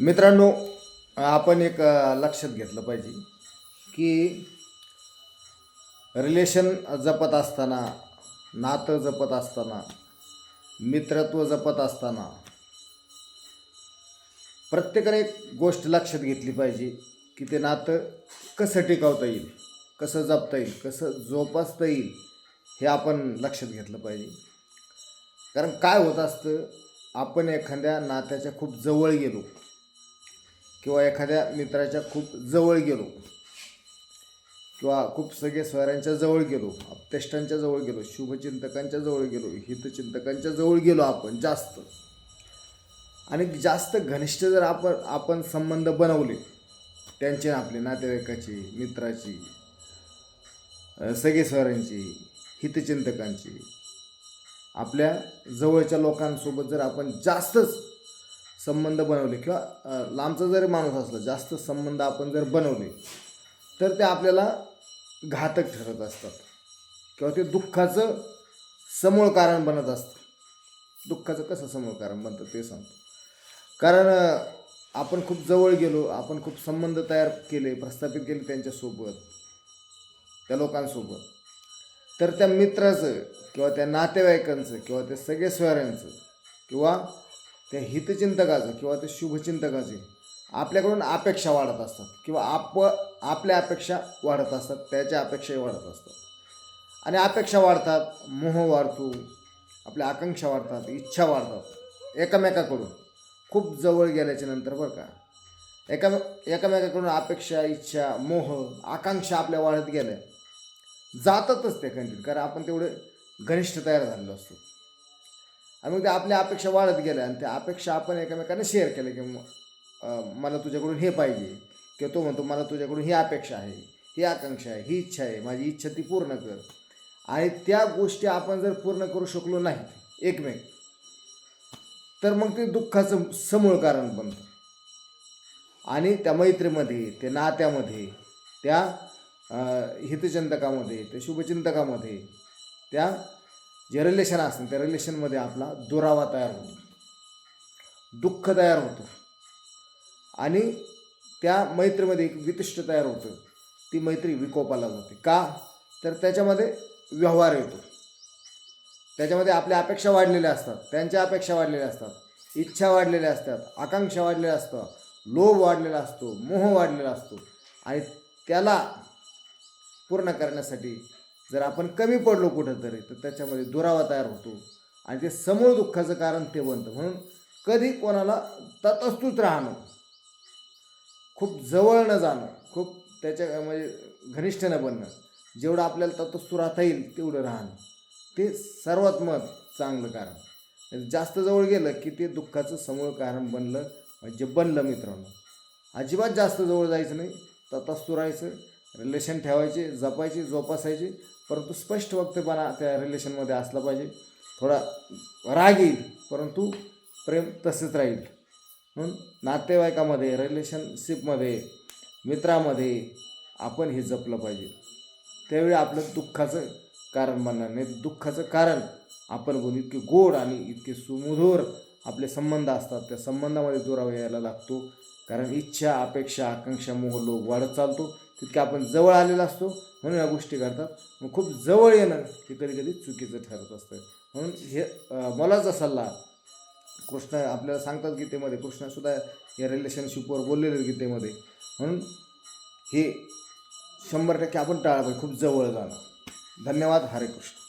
मित्रांनो आपण एक लक्षात घेतलं पाहिजे की रिलेशन जपत असताना नातं जपत असताना मित्रत्व जपत असताना प्रत्येकाने एक गोष्ट लक्षात घेतली पाहिजे की ते नातं कसं टिकवता येईल कसं जपता येईल कसं जोपासता येईल हे आपण लक्षात घेतलं पाहिजे. कारण काय होत असतं आपण एखाद्या नात्याच्या खूप जवळ गेलो किंवा एखाद्या मित्राच्या खूप जवळ गेलो किंवा खूप सगळे स्वरांच्या जवळ गेलो अप्तेष्टांच्या जवळ गेलो शुभचिंतकांच्या जवळ गेलो हितचिंतकांच्या जवळ गेलो आपण जास्त. आणि जास्त घनिष्ठ जर आपण आपण संबंध बनवले त्यांचे आपले नातेवाईकाची मित्राची सगळे स्वरांची हितचिंतकांची आपल्या जवळच्या लोकांसोबत जर आपण जास्तच संबंध बनवले किंवा लांबचा जरी माणूस असला जास्त संबंध आपण जर बनवले तर ते आपल्याला घातक ठरत असतात. किंवा ते दुःखाचं समूळ कारण बनत असतं. दुःखाचं कसं समूळ कारण बनतं ते सांगतो. कारण आपण खूप जवळ गेलो आपण खूप संबंध तयार केले प्रस्थापित केले त्यांच्यासोबत त्या लोकांसोबत तर त्या मित्राचं किंवा त्या नातेवाईकांचं किंवा त्या सगळे स्वरांचं किंवा त्या हितचिंतकाचं किंवा त्या शुभचिंतकाचे आपल्याकडून अपेक्षा वाढत असतात किंवा आप आपल्या अपेक्षा वाढत असतात त्याच्या अपेक्षाही वाढत असतात. आणि अपेक्षा वाढतात मोह वाढतो आपल्या आकांक्षा वाढतात इच्छा वाढतात एकमेकाकडून. खूप जवळ गेल्याच्यानंतर बरं का एका एकमेकाकडून अपेक्षा इच्छा मोह आकांक्षा आपल्या वाढत गेल्या. जातातच ते कंटिन्यू कारण आपण तेवढे घनिष्ठ तयार झालेलो असतो. आणि मग त्या आपल्या अपेक्षा वाढत गेल्या आणि त्या अपेक्षा आपण एकमेकांना शेअर केल्या की मला तुझ्याकडून हे पाहिजे किंवा तो म्हणतो मला तुझ्याकडून ही अपेक्षा आहे ही आकांक्षा आहे ही इच्छा आहे माझी इच्छा ती पूर्ण कर. आणि त्या गोष्टी आपण जर पूर्ण करू शकलो नाही एकमेक तर मग ते दुःखाचं समूळ कारण बनतं. आणि त्या मैत्रीमध्ये त्या नात्यामध्ये त्या हितचिंतकामध्ये त्या शुभचिंतकामध्ये त्या जे रिलेशन असतं त्या रिलेशनमध्ये आपला दुरावा तयार होतो. दुःख तयार होतं. आणि त्या मैत्रीमध्ये एक वितिष्ट तयार होतं. ती मैत्री विकोपाला जाते. का? तर त्याच्यामध्ये व्यवहार येतो. त्याच्यामध्ये आपल्या अपेक्षा वाढलेल्या असतात. त्यांच्या अपेक्षा वाढलेल्या असतात. इच्छा वाढलेल्या असतात. आकांक्षा वाढलेल्या असतात. लोभ वाढलेला असतो. मोह वाढलेला असतो. आणि त्याला पूर्ण करण्यासाठी जर आपण कमी पडलो कुठंतरी तर त्याच्यामध्ये दुरावा तयार होतो. आणि ते समूळ दुःखाचं कारण ते बनतं. म्हणून कधी कोणाला तटस्थूच राहणं खूप जवळ न जाणं खूप त्याच्या म्हणजे घनिष्ठ न बनणं जेवढं आपल्याला तटस्थ राहता येईल तेवढं राहणं ते सर्वात मत चांगलं कारण. जास्त जवळ गेलं की ते दुःखाचं समूळ कारण बनलं म्हणजे बनलं मित्रांनो. अजिबात जास्त जवळ जायचं नाही तटस्थ राहायचं रिलेशन ठेवायचे जपायचे जोपासायचे. परंतु स्पष्ट वक्तपणा त्या रिलेशनमध्ये असला पाहिजे. थोडा राग येईल परंतु प्रेम तसेच राहील. म्हणून नातेवाईकामध्ये रिलेशनशिपमध्ये मित्रामध्ये आपण हे जपलं पाहिजे. त्यावेळी आपलं दुःखाचं कारण बनणार नाही. दुःखाचं कारण आपण बोलू इतके गोड आणि इतके सुमधुर आपले संबंध असतात. त्या संबंधामध्ये दुरावा यायला लागतो. कारण इच्छा अपेक्षा आकांक्षा मोह लोक वाढत चालतो. तितके आपण जवळ आलेला असतो म्हणून या गोष्टी घडतात. मग खूप जवळ येणं हे कधी कधी चुकीचं ठरत असतं. म्हणून हे मलाचा सल्ला. कृष्ण आपल्याला सांगतात गीतेमध्ये कृष्णसुद्धा या रिलेशनशिपवर बोललेले गीतेमध्ये. म्हणून हे शंभर टक्के आपण टाळलं खूप जवळ जाणं. धन्यवाद. हरे कृष्ण.